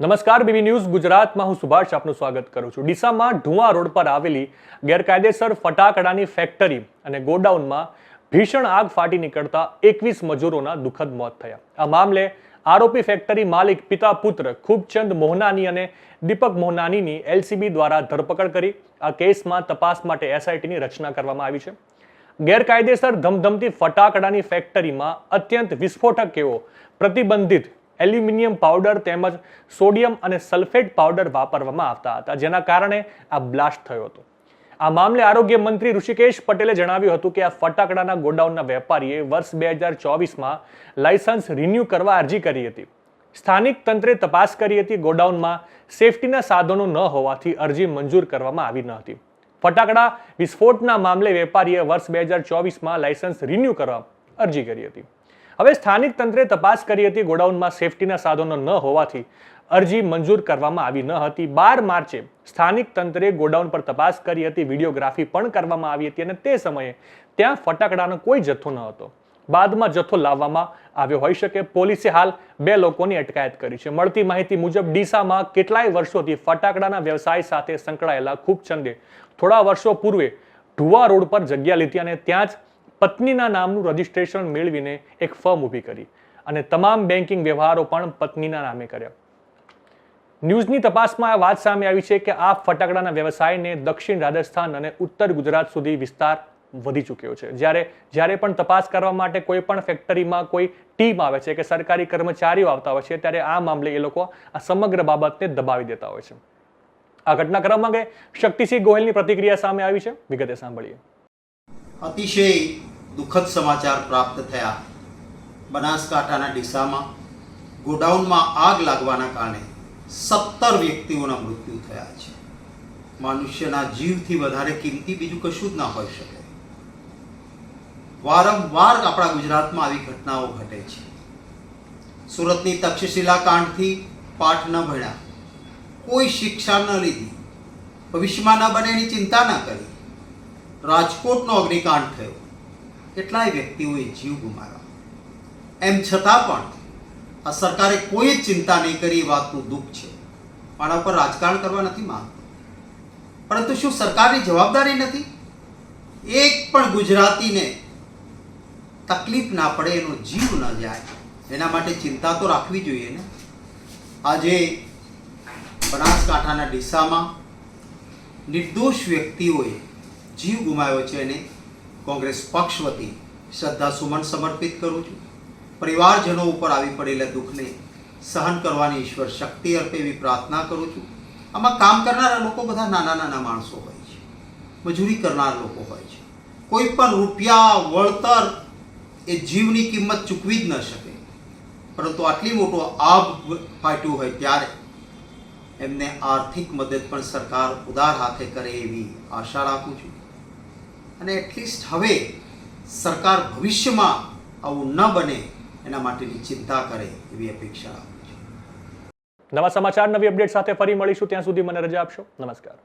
નમસ્કાર, BB news ગુજરાતમાં હું સુભાષ આપનું સ્વાગત કરું છું. ડીસામાં ઢુવા રોડ પર આવેલી ગેરકાયદેસર ફટાકડાની ફેક્ટરી અને ગોડાઉનમાં ભીષણ આગ ફાટી નીકળતા એકવીસ મજૂરોના દુઃખદ મોત થયા. આ મામલે આરોપી ફેક્ટરી માલિક પિતા પુત્ર ખૂબચંદ મોહનાની અને દીપક મોહનાનીની એલસીબી દ્વારા ધરપકડ કરી. આ કેસમાં તપાસ માટે એસઆઈટીની રચના કરવામાં આવી છે. ગેરકાયદેસર ધમધમતી ફટાકડાની ફેક્ટરીમાં અત્યંત વિસ્ફોટક એવો પ્રતિબંધિત એલ્યુમિનિયમ પાવડર તેમજ સોડિયમ અને સલ્ફેટ પાવડર વાપરવામાં આવતા હતા, જેના કારણે આ બ્લાસ્ટ થયો હતો. આ મામલે આરોગ્ય મંત્રી ઋષિકેશ પટેલે જણાવ્યું હતું કે આ ફટાકડાના ગોડાઉનના વેપારીએ વર્ષ બે હજાર ચોવીસમાં લાયસન્સ રિન્યૂ કરવા અરજી કરી હતી. સ્થાનિક તંત્રે તપાસ કરી હતી, ગોડાઉનમાં સેફટીના સાધનો ન હોવાથી અરજી મંજૂર કરવામાં આવી ન હતી. ફટાકડા વિસ્ફોટના મામલે વેપારીએ વર્ષ બે હજાર ચોવીસમાં લાયસન્સ રિન્યૂ કરવા અરજી કરી હતી. હવે સ્થાનિક તંત્રે તપાસ કરી હતી ગોડાઉનમાં સેફટીના સાધનો ન હોવાથી. અરજી મંજૂર કરવામાં આવી ન હતી. બાર માર્ચે સ્થાનિક તંત્રે ગોડાઉન પર તપાસ કરી હતી. વિડીયોગ્રાફી પણ કરવામાં આવી હતી અને તે સમયે ત્યાં ફટાકડાનો કોઈ જથ્થો ન હતો. બાદમાં જથ્થો લાવવામાં આવ્યો હોઈ શકે. પોલીસે હાલ બે લોકોની અટકાયત કરી છે. મળતી માહિતી મુજબ, ડીસામાં કેટલાય વર્ષોથી ફટાકડાના વ્યવસાય સાથે સંકળાયેલા ખૂબ છંદે થોડા વર્ષો પૂર્વે ઢુવા રોડ પર જગ્યા લીધી અને ત્યાં જ પત્નીના નામનું રજિસ્ટ્રેશન મેળવીને એક ફર્મ ઊભી કરી. અને તમામ બેન્કિંગ વ્યવહારો પણ પત્નીના નામે કર્યા. ન્યૂઝની તપાસમાં આ વાત સામે આવી છે કે આ ફટાકડાના વ્યવસાયને દક્ષિણ રાજસ્થાન અને ઉત્તર ગુજરાત સુધી વિસ્તાર વધી ચૂક્યો છે. જ્યારે જ્યારે પણ તપાસ કરવા માટે કોઈ પણ ફેક્ટરીમાં કોઈ ટીમ આવે છે કે સરકારી કર્મચારીઓ આવતા હોય છે, ત્યારે આ મામલે એ લોકો આ સમગ્ર બાબતને દબાવી દેતા હોય છે. આ ઘટનાક્રમ અંગે શક્તિસિંહ ગોહિલની પ્રતિક્રિયા સામે આવી છે. વિગતે સાંભળીએ. અતિશય દુઃખદ સમાચાર પ્રાપ્ત થયા. બનાસકાંઠાના ડીસામાં ગોડાઉનમાં આગ લાગવાના કારણે સત્તર વ્યક્તિઓના મૃત્યુ થયા છે. મનુષ્યના જીવથી વધારે કિંમતી બીજું કશું જ ના હોઈ શકે. વારંવાર આપણા ગુજરાતમાં આવી ઘટનાઓ ઘટે છે. સુરતની તક્ષશિલા કાંડથી પાઠ ન ભણ્યા. કોઈ શિક્ષા ન લીધી. ભવિષ્યમાં ન બને એની ચિંતા ન કરી. રાજકોટનો અગ્નિકાંડ થયો. કેટલાય વ્યક્તિઓએ જીવ ગુમાવ્યા. એમ છતાં પણ આ સરકારે કોઈ ચિંતા નહીં કરી, એ વાતનું દુઃખ છે. આના ઉપર રાજકારણ કરવા નથી માંગતો. પરંતુ શું સરકારની જવાબદારી નથી? એક પણ ગુજરાતીને તકલીફ ના પડે, એનો જીવ ન જાય, એના માટે ચિંતા તો રાખવી જોઈએ ને. આજે બનાસકાંઠાના ડીસામાં નિર્દોષ વ્યક્તિઓએ જીવ ગુમાવ્યો છે અને કોંગ્રેસ પક્ષ વતી શ્રદ્ધા સુમન સમર્પિત કરું છું. પરિવારજનો ઉપર આવી પડેલા દુઃખને સહન કરવાની ઈશ્વર શક્તિ અર્પે એવી પ્રાર્થના કરું છું. આમાં કામ કરનારા લોકો બધા નાના નાના માણસો હોય છે. મજૂરી કરનાર લોકો હોય છે. કોઈ પણ રૂપિયા, વળતર એ જીવની કિંમત ચૂકવી જ ન શકે. પરંતુ આટલી મોટો આભ ફાટ્યું હોય ત્યારે એમને આર્થિક મદદ પણ સરકાર ઉદાર હાથે કરે એવી આશા રાખું છું. અને એટલીસ્ટ હવે સરકાર ભવિષ્યમાં આવું ન બને એના માટેની ચિંતા કરે એવી અપેક્ષા નવા સમાચાર, નવી અપડેટ સાથે ફરી મળીશું. ત્યાં સુધી મને રજા આપશો. નમસ્કાર.